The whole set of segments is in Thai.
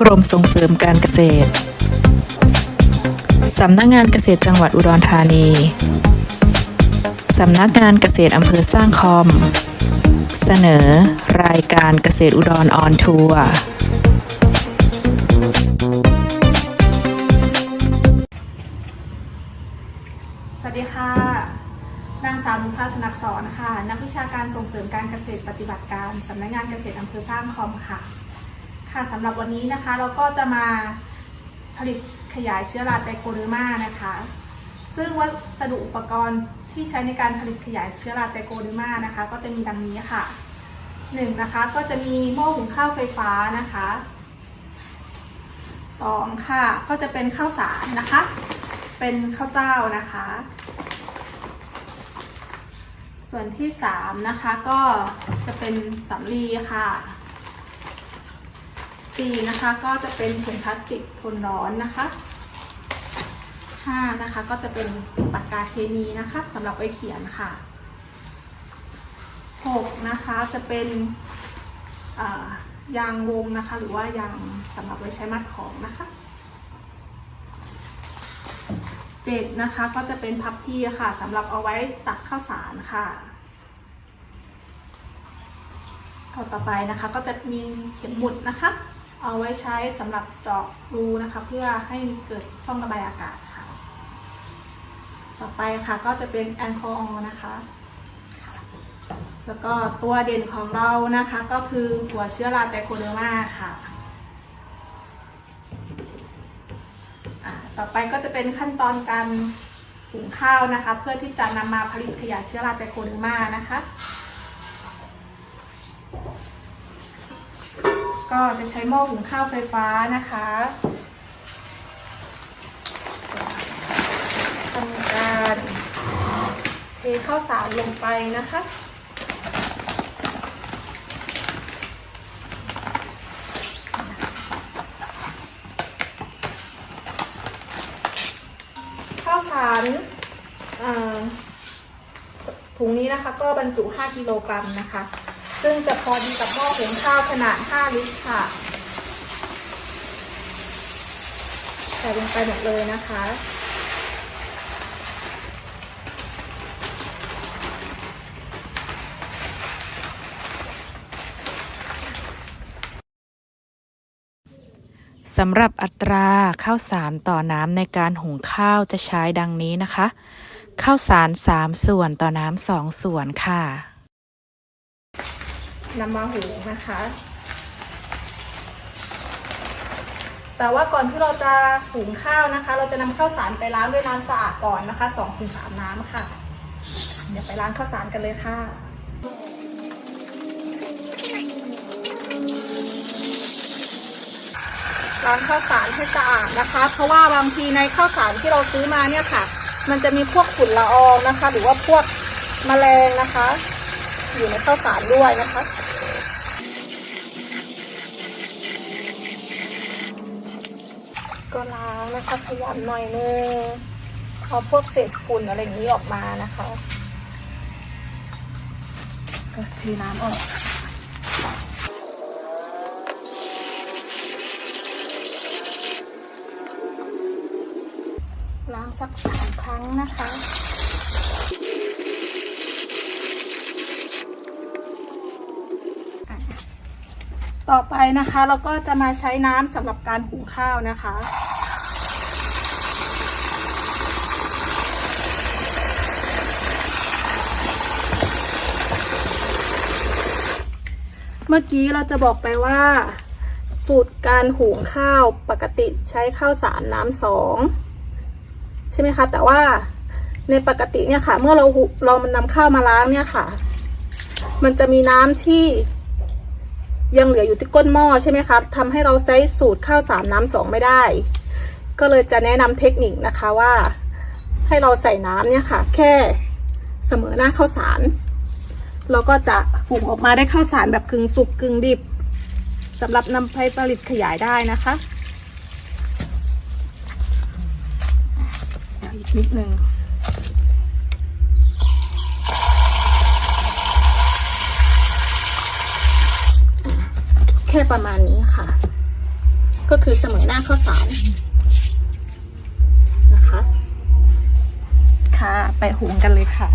กรมส่งเสริมการเกษตร สำนักงานเกษตรจังหวัดอุดรธานี สำนักงานเกษตรอำเภอสร้างคอม เสนอ รายการเกษตรอุดรออนทัวร์สวัสดีค่ะ นางสาวนุภาสุนักสอนค่ะ นักวิชาการส่งเสริมการเกษตรปฏิบัติการ สำนักงานเกษตรอำเภอสร้างคอมค่ะ ค่ะสำหรับวันนี้นะคะเราก็จะมาผลิตขยายเชื้อราไตโคเดอร์มานะคะ ซึ่งวัสดุอุปกรณ์ที่ใช้ในการผลิตขยายเชื้อราไตโคเดอร์มานะคะ ก็จะมีดังนี้ค่ะหนึ่งนะคะก็จะมีหม้อหุงข้าวไฟฟ้านะคะสองค่ะก็จะเป็นข้าวสารนะคะ เป็นข้าวเจ้านะคะ ส่วนที่สามนะคะก็จะเป็นสำลีค่ะ สี่นะคะก็จะเป็นถุงพลาสติกทนร้อนนะคะห้านะคะก็จะเป็นปากกาเคมีนะคะสำหรับไว้เขียนค่ะหกนะคะจะเป็นยางวงนะคะ หรือว่ายางสำหรับไว้ใช้มัดของนะคะเจ็ดนะคะก็จะเป็นพับพีค่ะสำหรับเอาไว้ตักข้าวสารค่ะต่อไปนะคะก็จะมีเข็มหมุดนะคะ เอาไว้ใช้สำหรับเจาะรูนะคะ เพื่อให้เกิดช่องระบายอากาศค่ะ ต่อไปค่ะก็จะเป็นแอลกอฮอล์นะคะ แล้วก็ตัวเด่นของเรานะคะก็คือหัวเชื้อราไตโคเดอร์มาค่ะต่อไปก็จะเป็นขั้นตอนการหุงข้าวนะคะ เพื่อที่จะนำมาผลิตขยะเชื้อราไตโคเดอร์มานะคะ ก็จะใช้หม้อหุงข้าวไฟฟ้านะคะทำการเทข้าวสารลงไปนะคะข้าวสารถุงนี้นะคะก็บรรจุ 5 กิโลกรัมนะคะ ซึ่งจะพอดีกับหม้อหุงข้าวขนาด 5 ลิตรค่ะ ใส่ลงไปหมดเลยนะคะสำหรับอัตราข้าวสารต่อน้ำในการหุงข้าวจะใช้ดังนี้นะคะ ข้าวสาร 3 ส่วนต่อน้ำ2ส่วนค่ะ นำมาหุงนะคะ แต่ว่าก่อนที่เราจะหุงข้าวนะคะ เราจะนำข้าวสารไปล้างด้วยน้ำสะอาดก่อนนะคะ2-3ถึงน้ำค่ะ เดี๋ยวไปล้างข้าวสารกันเลยค่ะล้างข้าวสารให้สะอาดนะคะ เพราะว่าบางทีในข้าวสารที่เราซื้อมาเนี่ยค่ะ มันจะมีพวกฝุ่นละอองนะคะ หรือว่าพวกแมลงนะคะ อยู่ในข้าวสารด้วยนะคะ ก็ล้างนะคะขยำหน่อยนึงเอาพวกเศษฝุ่นอะไรอย่างนี้ออกมานะคะก็เทน้ำออกล้างสักสามครั้งนะคะ ต่อไปนะคะเราก็จะมาใช้น้ำสำหรับการหุงข้าวนะคะ เมื่อกี้เราจะบอกไปว่า สูตรการหุงข้าวปกติใช้ข้าวสารน้ำสองใช่ไหมคะ แต่ว่าในปกติเนี่ยค่ะ เมื่อเราหุเรามันนำข้าวมาล้างเนี่ยค่ะ มันจะมีน้ำที่ ยังเหลืออยู่ที่ก้นหม้อใช่ไหมคะทำให้เราใช้สูตรข้าวสารน้ำสองไม่ได้ ก็เลยจะแนะนำเทคนิคนะคะว่า ให้เราใส่น้ำเนี่ยค่ะ แค่เสมอหน้าข้าวสาร เราก็จะหุงออกมาได้ข้าวสารแบบกึ่งสุกกึ่งดิบสำหรับนำไปผลิตขยายได้นะคะอีกนิดนึง ค่ประมาณนี้ค่ะ ก็คือเสมอหน้าข้าวสารนะคะ ค่ะ ไปหุงกันเลยค่ะ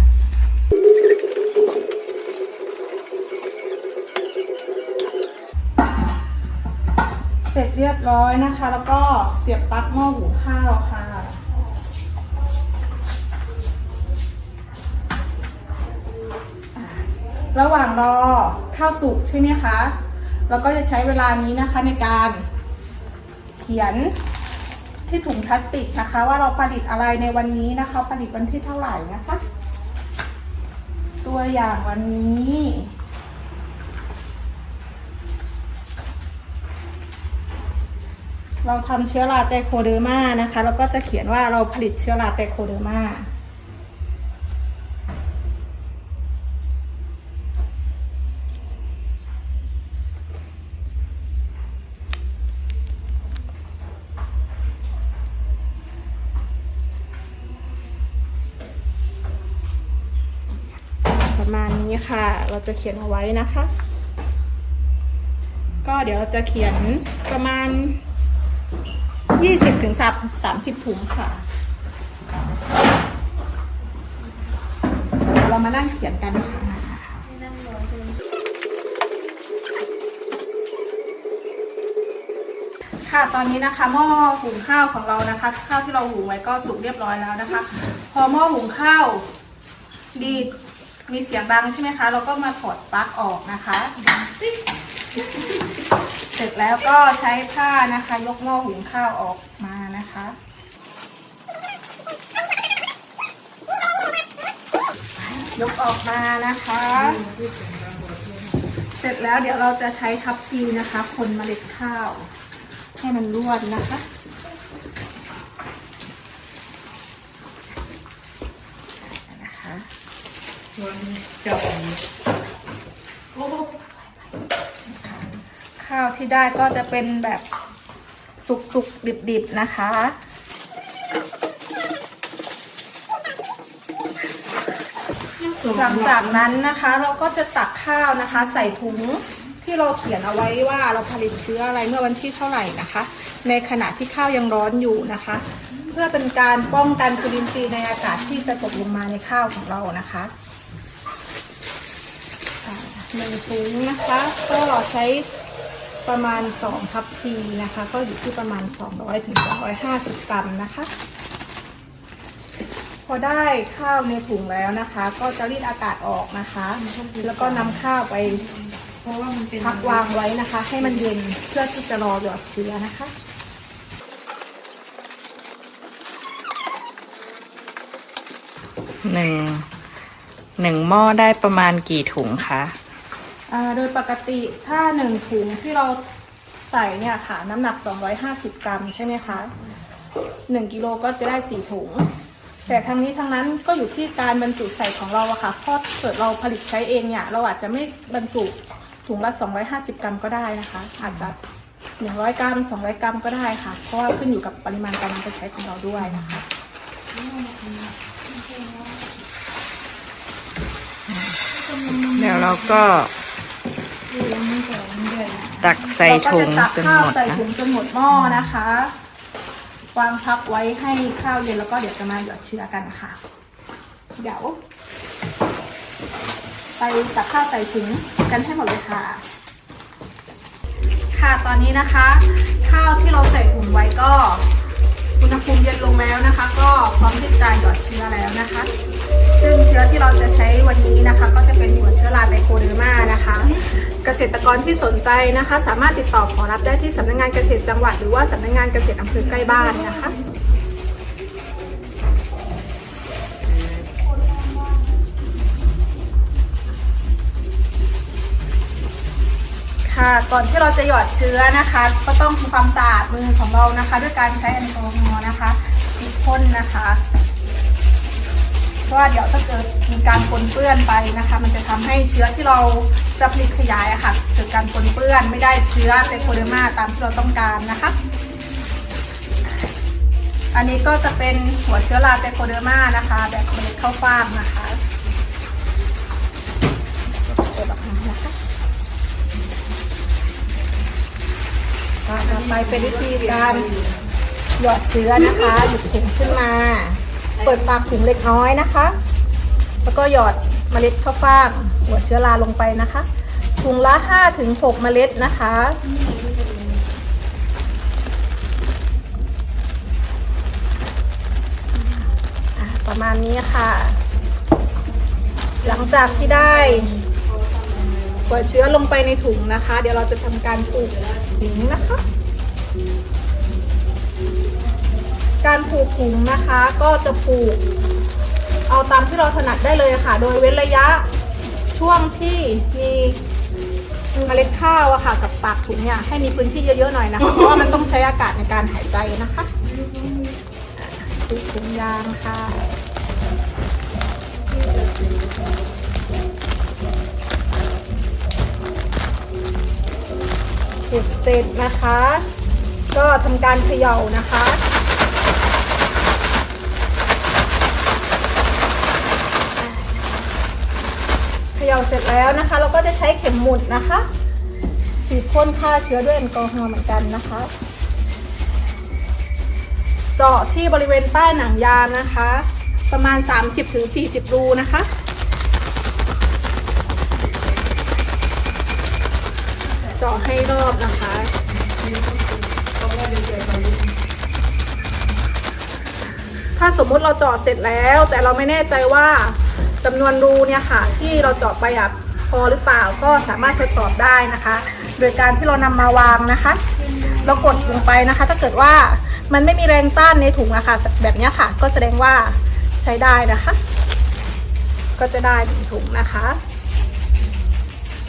เสร็จเรียบร้อยนะคะ แล้วก็เสียบปลั๊กหม้อหุงข้าวค่ะ ระหว่างรอข้าวสุกใช่ไหมคะ เราก็จะใช้เวลานี้นะคะในการเขียนที่ถุงพลาสติกนะคะ ว่าเราผลิตอะไรในวันนี้นะคะ ผลิตวันที่เท่าไหร่นะคะ ตัวอย่างวันนี้เราทำเชื้อราไตโคเดอร์มานะคะ แล้วก็จะเขียนว่าเราผลิตเชื้อราไตโคเดอร์มา ค่ะ เราจะเขียนเอาไว้นะคะ ก็เดี๋ยวเราจะเขียนประมาณ 20ถึง30ถุงค่ะเดี๋ยวเรามานั่งเขียนกันค่ะค่ะตอนนี้นะคะหม้อหุงข้าวของเรานะคะ ข้าวที่เราหุงไว้ก็สุกเรียบร้อยแล้วนะคะ พอหม้อหุงข้าว ดีด มีเสียงดังใช่ไหมคะ เราก็มาถอดปลั๊กออกนะคะเสร็จแล้วก็ใช้ผ้านะคะ ยกหม้อหุงข้าวออกมานะคะยกออกมานะคะ เสร็จแล้วเดี๋ยวเราจะใช้ทัพพีนะคะ คนเมล็ดข้าว ให้มันร่วนนะคะ ข้าวที่ได้ก็จะเป็นแบบสุกๆ ดิบๆ นะคะ หลังจากนั้นนะคะเราก็จะตักข้าวนะคะ ใส่ถุงที่เราเขียนเอาไว้ว่าเราผลิตเชื้ออะไรเมื่อวันที่เท่าไหร่นะคะ ในขณะที่ข้าวยังร้อนอยู่นะคะ เพื่อเป็นการป้องกันจุลินทรีย์ในอากาศที่จะตกลงมาในข้าวของเรานะคะ หนึ่งถุงนะคะ ก็เราใช้ประมาณ2ทัพพีนะคะ ก็อยู่ที่ประมาณ 200ถึง250 กรัมนะคะ พอได้ข้าวในถุงแล้วนะคะ ก็จะรีดอากาศออกนะคะ แล้วก็นำข้าวไปเพราะว่ามันเป็นพักวางไว้นะคะ ให้มันเย็นเพื่อที่จะรอหยอดเชื้อนะคะหนึ่งหนึ่งหม้อได้ประมาณกี่ถุงคะอ่า โดยปกติถ้าหนึ่งถุงที่เราใส่เนี่ยค่ะน้ำหนัก 250 กรัมใช่ไหมคะ1กิโลก็จะได้ 4 ถุง แต่ทั้งนี้ทั้งนั้นก็อยู่ที่การบรรจุใส่ของเราอะค่ะเพราะเกิดเราผลิตใช้เองเนี่ยเราอาจจะไม่บรรจุถุงละ 250 กรัมก็ได้นะคะ อาจจะ 100 กรัม 200 กรัมก็ได้ค่ะ เพราะว่าขึ้นอยู่กับปริมาณการนำไปใช้ของเราด้วยนะคะเดี๋ยวเราก็ ตักใส่ถุงจนหมดใส่นะถุงจนหมดหม้อนะคะวางพักไว้ให้ข้าวเย็นแล้วก็เดี๋ยวจะมาหยอดเชื้อกันค่ะ เดี๋ยวไปตักข้าวใส่ถุงกันให้หมดเลยค่ะ ค่ะตอนนี้นะคะ ข้าวที่เราใส่ถุงไว้ก็อุณหภูมิเย็นลงแล้วนะคะ ก็พร้อมที่จะหยอดเชื้อแล้วนะคะ ซึ่งเชื้อที่เราจะใช้วันนี้นะคะ ก็จะเป็นหัวเชื้อราไตโคเดอร์มานะคะ เกษตรกรที่สนใจนะคะ สามารถติดต่อขอรับได้ที่สำนักงานเกษตรจังหวัดหรือว่าสำนักงานเกษตรอำเภอใกล้บ้านนะคะค่ะก่อนที่เราจะหยอดเชื้อนะคะ ก็ต้องทำความสะอาดมือของเรานะคะ ด้วยการใช้แอลกอฮอล์นะคะฉีดพ่นนะคะ ราะว่าเดี๋ยวถ้าเกิดมีการปนเปื้อนไปนะคะ มันจะทำให้เชื้อที่เราจะผลิตขยายอะค่ะเกิดการปนเปื้อนไม่ได้เชื้อไตโคเดมาตามที่เราต้องการนะคะ อันนี้ก็จะเป็นหัวเชื้อราไตโคเดมานะคะ แบบเมล็ดข้าวฟ่างนะคะเปิดออกมานะคะก็จะอไปเป็นวิธีการหยอดเชื้อนะคะหยิบถุงขึ้นมา เปิดปากถุงเล็กน้อยนะคะ แล้วก็หยอดเมล็ดข้าวฟ่างหัวเชื้อราลงไปนะคะถุงละ5ถึง6เมล็ดนะคะ ประมาณนี้ค่ะ หลังจากที่ได้หัวเชื้อลงไปในถุงนะคะ เดี๋ยวเราจะทำการปลูกถุงนะคะ การปลูกถุงนะคะก็จะปลูก เอาตามที่เราถนัดได้เลยค่ะ โดยเว้นระยะช่วงที่มีเมล็ดข้าวอะค่ะ กับปากถุงเนี่ยให้มีพื้นที่เยอะๆหน่อยนะคะเพราะว่ามันต้องใช้อากาศในการหายใจนะคะปลูกถุงยางค่ะปลูกเสร็จนะคะ ก็ทำการเขย่านะคะ ย่าเสร็จแล้วนะคะ เราก็จะใช้เข็มหมุดนะคะ ฉีดพ่นฆ่าเชื้อด้วยแอลกอฮอล์เหมือนกันนะคะ เจาะที่บริเวณใต้หนังยางนะคะ ประมาณ 30-40 รูนะคะเจาะให้รอบนะคะ ถ้าสมมุติเราเจาะเสร็จแล้ว แต่เราไม่แน่ใจว่า จำนวนรูเนี่ยค่ะ ที่เราเจาะไปอะพอหรือเปล่าก็สามารถทดสอบได้นะคะ โดยการที่เรานำมาวางนะคะ เรากดลงไปนะคะ ถ้าเกิดว่ามันไม่มีแรงต้านในถุงอะค่ะแบบนี้ค่ะ ก็แสดงว่าใช้ได้นะคะ ก็จะได้หนึ่งถุงนะคะ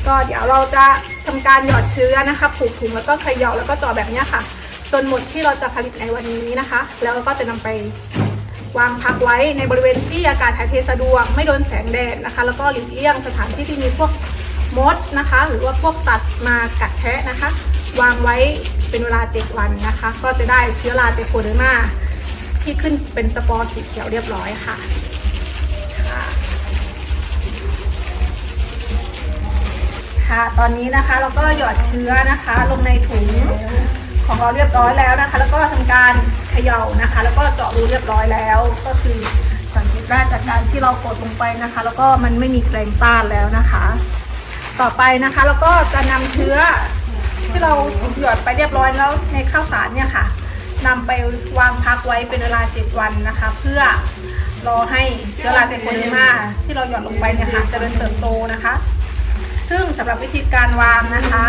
ก็เดี๋ยวเราจะทำการหยอดเชื้อนะคะผูกถุงแล้วก็เขย่าแล้วก็เจ่อแบบนี้ค่ะ จนหมดที่เราจะผลิตในวันนี้นะคะ แล้วก็จะนำไป วางพักไว้ในบริเวณที่อากาศถ่ายเทสะดวก ไม่โดนแสงแดดนะคะ แล้วก็หลีกเลี่ยงสถานที่ที่มีพวกมดนะคะ หรือว่าพวกสัตว์มากัดแทะนะคะ วางไว้เป็นเวลา 7 วันนะคะ ก็จะได้เชื้อราเตโคเดอร์มาที่ขึ้นเป็นสปอร์สีเขียวเรียบร้อยค่ะค่ะ ตอนนี้นะคะเราก็หยอดเชื้อนะคะลงในถุง ของเราเรียบร้อยแล้วนะคะ แล้วก็ทำการเขย่านะคะ แล้วก็เจาะรูเรียบร้อยแล้ว ก็คือสังเกตได้จากการที่เรากดลงไปนะคะ แล้วก็มันไม่มีแรงต้านแล้วนะคะ ต่อไปนะคะเราก็จะนำเชื้อที่เราหยอดไปเรียบร้อยแล้วในข้าวสารเนี่ยค่ะนำไปวางพักไว้เป็นเวลา 7 วันนะคะ เพื่อรอให้เชื้อราเตโคเดมาที่เราหย่อดลงไปเนี่ยค่ะเจริญเติบโตนะคะ ซึ่งสำหรับวิธีการวางนะคะ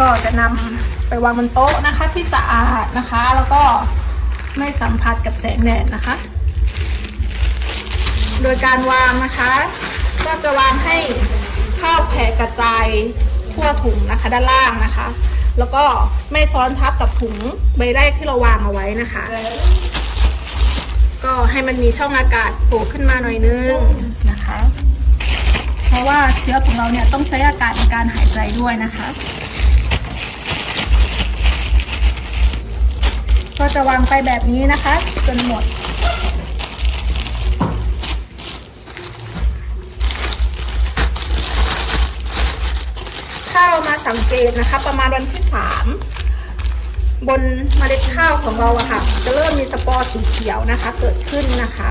ก็จะนำไปวางบนโต๊ะนะคะที่สะอาดนะคะ แล้วก็ไม่สัมผัสกับแสงแดดนะคะ โดยการวางนะคะ ก็จะวางให้ข้าวแผ่กระจายทั่วถุงนะคะด้านล่างนะคะ แล้วก็ไม่ซ้อนทับกับถุงใบแรกที่เราวางเอาไว้นะคะ ก็ให้มันมีช่องอากาศโผล่ขึ้นมาหน่อยนึงนะคะ เพราะว่าเชื้อของเราเนี่ยต้องใช้อากาศในการหายใจด้วยนะคะ ก็จะวางไปแบบนี้นะคะ จนหมด ถ้าเรามาสังเกตนะคะ ประมาณวันที่สามบนเมล็ดข้าวของเราอะค่ะ จะเริ่มมีสปอร์สีเขียวนะคะ เกิดขึ้นนะคะ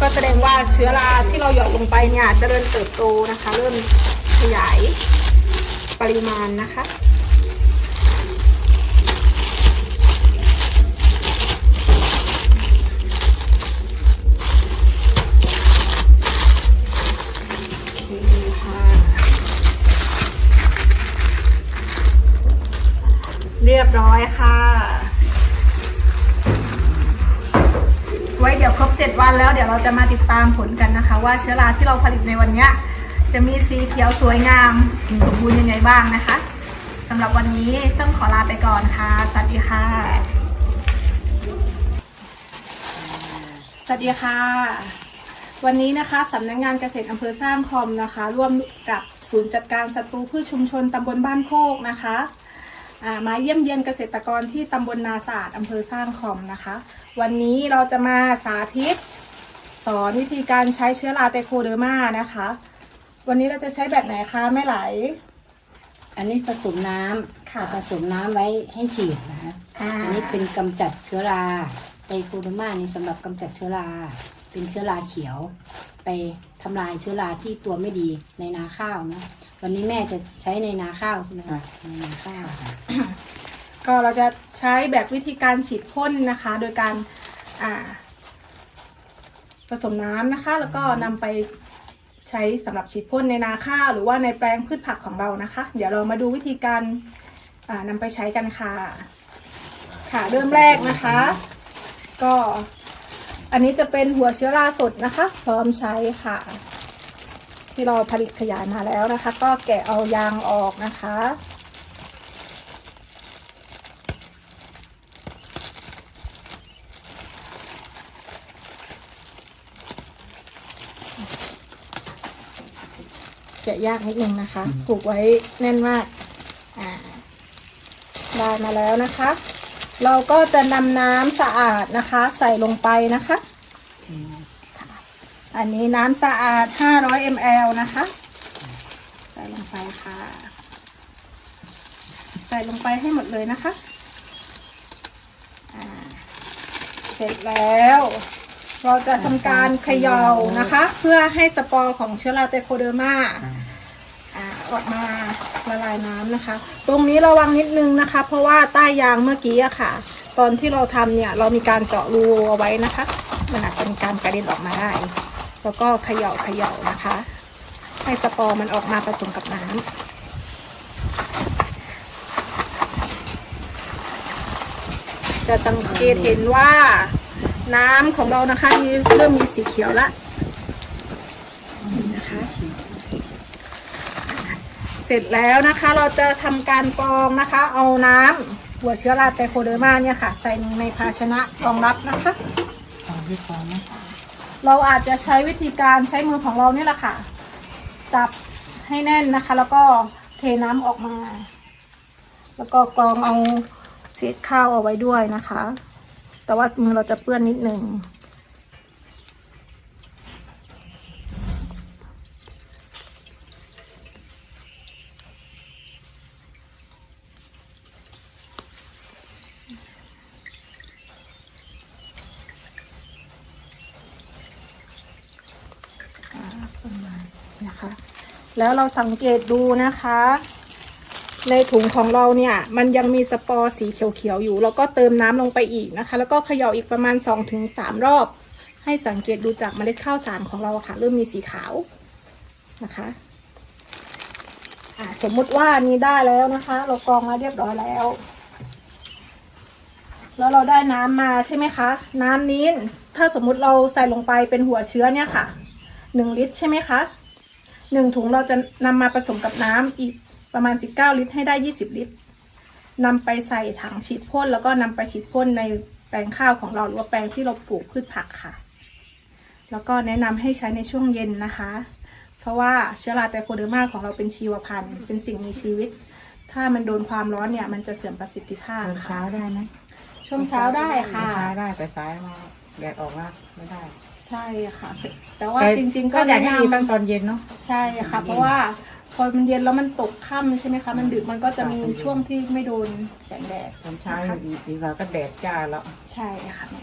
ก็แสดงว่าเชื้อราที่เราหยอดลงไปเนี่ยจะเริญเติบโตนะคะ เริ่มขยายปริมาณนะคะ รียบร้อยค่ะ ไว้เดี๋ยวครบ 7 วันแล้วเดี๋ยวเราจะมาติดตามผลกันนะคะ ว่าเชื้อราที่เราผลิตในวันนี้จะมีสีเขียวสวยงามสมบูรณ์ยังไงบ้างนะคะสำหรับวันนี้ต้องขอลาไปก่อนค่ะ สวัสดีค่ะ สวัสดีค่ะ วันนี้นะคะสำนักงานเกษตรอำเภอสร้างคอมนะคะ ร่วมกับศูนย์จัดการศัตรูพืชชุมชนตำบลบ้านโคกนะคะ มาเยี่ยมเยียนเกษตรกรที่ตำบลนาศาสตร์อำเภอสร้างคอมนะคะ วันนี้เราจะมาสาธิต สอนวิธีการใช้เชื้อราเตโคเดอร์มานะคะ วันนี้เราจะใช้แบบไหนคะแม่ไหลไออันนี้ผสมน้ำค่ะผสมน้ำไว้ให้ฉีดนะคะอ่าอันนี้เป็นกำจัดเชื้อราไตรโคโดมานี่สำหรับกำจัดเชื้อราเป็นเชื้อราเขียว ไปทำลายเชื้อราที่ตัวไม่ดีในนาข้าวนะ วันนี้แม่จะใช้ในนาข้าวใช่ไหมคะในนาข้าวค่ะก็เราจะใช้แบบวิธีการฉีดพ่นนะคะ โดยการอ่าผสมน้ำนะคะ แล้วก็นำไปใช้สำหรับฉีดพ่นในนาข้าว หรือว่าในแปลงพืชผักของเรานะคะ เดี๋ยวเรามาดูวิธีการอ่านำไปใช้กันค่ะ ค่ะเริ่มแรกนะคะ ก็อันนี้จะเป็นหัวเชื้อราสดนะคะ พร้อมใช้ค่ะ ที่เราผลิตขยายมาแล้วนะคะ ก็แกะเอายางออกนะคะ แกะยากนิดนึงนะคะผูกไว้แน่นมากอ่าได้มาแล้วนะคะ เราก็จะนำน้ำสะอาดนะคะ ใส่ลงไปนะคะค่ะ อันนี้น้ำสะอาด 500 ml นะคะ ใส่ลงไปค่ะ ใส่ลงไปให้หมดเลยนะคะ เสร็จแล้ว เราจะทำการเขย่านะคะ เพื่อให้สปอร์ของเชื้อราเตโคเดอร์มาอ่าออกมาละลายน้ำนะคะ ตรงนี้ระวังนิดนึงนะคะ เพราะว่าใต้ยางเมื่อกี้อะค่ะ ตอนที่เราทำเนี่ย เรามีการเจาะรูเอาไว้นะคะ มันอาจจะมีการกระเด็นออกมาได้ แล้วก็เขย่าเขย่านะคะ ให้สปอร์มันออกมาผสมกับน้ำจะสังเกตเห็นว่าน้ำของเรานะคะนี่เริ่มมีสีเขียวละนี่นะคะ เสร็จแล้วนะคะเราจะทำการกรองนะคะ เอาน้ำหัวเชื้อราไตโคเดอร์มาเนี่ยค่ะ ใส่ในภาชนะรองรับนะคะเอาที่ฟองนะ เราอาจจะใช้วิธีการใช้มือของเรานี่แหละค่ะ จับให้แน่นนะคะ แล้วก็เทน้ำออกมา แล้วก็กรองเอาเศษข้าวเอาไว้ด้วยนะคะ แต่ว่ามือเราจะเปื้อนนิดหนึ่งนะคะ แล้วเราสังเกตดูนะคะ ในถุงของเราเนี่ย มันยังมีสปอร์สีเขียวๆอยู่ แล้วก็เติมน้ำลงไปอีกนะคะ แล้วก็เขย่าอีกประมาณ 2-3 รอบ ให้สังเกตดูจากเมล็ดข้าวสารของเราะค่ะ เริ่มมีสีขาวนะคะสมมุติว่านี้ได้แล้วนะคะ เรากรองมาเรียบร้อยแล้ว แล้วเราได้น้ำมาใช่ไหมคะ น้ำนี้ถ้าสมมุติเราใส่ลงไปเป็นหัวเชื้อเนี่ยค่ะหนึ่งลิตรใช่ไหมคะ หนึ่งถุงเราจะนำมาผสมกับน้ำอีกประมาณ 19 ลิตร ให้ได้ 20 ลิตรนำไปใส่ถังฉีดพ่นแล้วก็นำไปฉีดพ่นในแปลงข้าวของเราหรือว่าแปลงที่เราปลูกพืชผักค่ะ แล้วก็แนะนำให้ใช้ในช่วงเย็นนะคะ เพราะว่าเชื้อราไตโคเดอร์มาของเราเป็นชีวพันธุ์เป็นสิ่งมีชีวิต ถ้ามันโดนความร้อนเนี่ยมันจะเสื่อมประสิทธิภาพตอนค่ะเช้าได้ไหมช่วงเช้าได้ค่ะเช้าได้แต่สายมา แดดออกแล้วไม่ได้ใช่ค่ะ แต่ว่าแต่จริงๆก็ก็อยากให้แนะมีนำตั้งตอนเย็นเนาะ ใช่ค่ะ เพราะว่าพอมันเย็นแล้วมันตกค่ำใช่ไหมคะมันดึกมันก็จะมีช่วงที่ไม่โดนแสงแดดตอนเช้าดีดีกว่าก็แดดจ้าแล้วใช่ค่ะแม่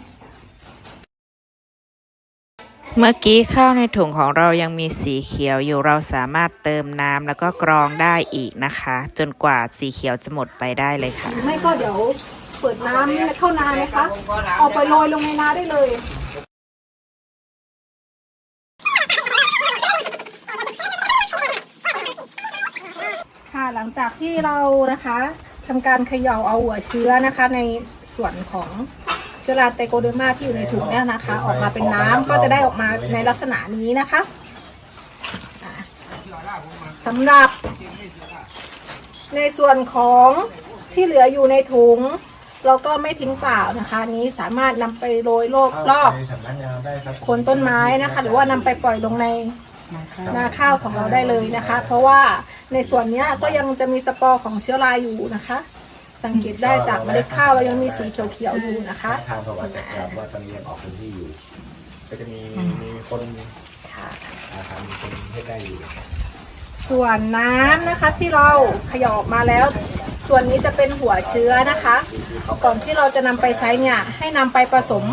เมื่อกี้ข้าวในถุงของเรายังมีสีเขียวอยู่เราสามารถเติมน้ำแล้วก็กรองได้อีกนะคะ จนกว่าสีเขียวจะหมดไปได้เลยค่ะหรือไม่ก็เดี๋ยว เปิดน้ำเข้านานะคะเอาไปโรยลงในนาได้เลยค่ะหลังจากที่เรานะคะทำการเขย่าเอาหัวเชื้อนะคะ ในส่วนของเชื้อราไตโกเดอร์มาที่อยู่ในถุงเนี่ยนะคะ ออกมาเป็นน้ำก็จะได้ออกมาในลักษณะนี้นะคะอะสำหรับในส่วนของที่เหลืออยู่ในถุง เราก็ไม่ทิ้งเปล่านะคะอันนี้สามารถนำไปโรยโรบรอบสำนักงานได้ครับโคนต้นไม้นะคะ หรือว่านำไปปล่อยลงในมาข้าวนาข้าวของเราได้เลยนะคะ เพราะว่าในส่วนเนี้ยก็ยังจะมีสปอร์ของเชื้อราอยู่นะคะ สังเกตได้จากเมล็ดข้าวเรายังมีสีเขียวๆอยู่นะคะ ทางประวัติศาสตร์ว่าตอนนี้ยังออกพื้นที่อยู่ ก็จะมีมีคนค่ะอาหารมีคนเฮ็ดได้อยู่ ส่วนน้ำนะคะที่เราเขย่าออกมาแล้ว ส่วนนี้จะเป็นหัวเชื้อนะคะก่อนที่เราจะนำไปใช้เนี่ยให้นำไปผสม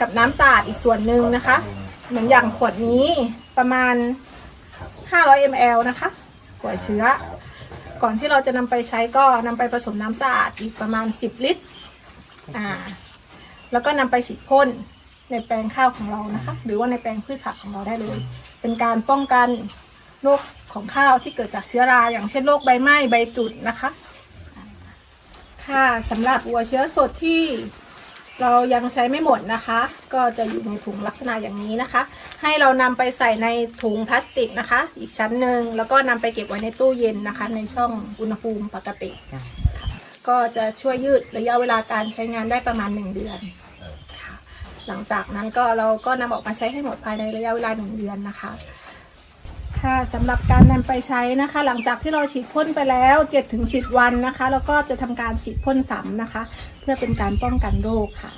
กับน้ำสะอาดอีกส่วนหนึ่งนะคะ เหมือนอย่างขวดนี้ประมาณ 500 ml นะคะ หัวเชื้อ ก่อนที่เราจะนำไปใช้ก็นำไปผสมน้ำสะอาดอีกประมาณ 10 ลิตรอ่าแล้วก็นำไปฉีดพ่นในแปลงข้าวของเรานะคะ หรือว่าในแปลงพืชผักของเราได้เลย เป็นการป้องกันโรค ของข้าวที่เกิดจากเชื้อรา อย่างเช่นโรคใบไหม้ใบจุดนะคะ ค่ะสำหรับหัวเชื้อสดที่เรายังใช้ไม่หมดนะคะ ก็จะอยู่ในถุงลักษณะอย่างนี้นะคะ ให้เรานำไปใส่ในถุงพลาสติกนะคะ อีกชั้นหนึ่งแล้วก็นำไปเก็บไว้ในตู้เย็นนะคะ ในช่องอุณหภูมิปกติค่ะก็จะช่วยยืดระยะเวลาการใช้งานได้ประมาณ 1 เดือนค่ะ หลังจากนั้นก็เราก็นำออกมาใช้ให้หมดภายในระยะเวลา 1 เดือนนะคะ ค่ะสำหรับการนำไปใช้นะคะ หลังจากที่เราฉีดพ่นไปแล้ว 7-10 วันนะคะ แล้วก็จะทำการฉีดพ่นซ้ำนะคะ เพื่อเป็นการป้องกันโรคค่ะ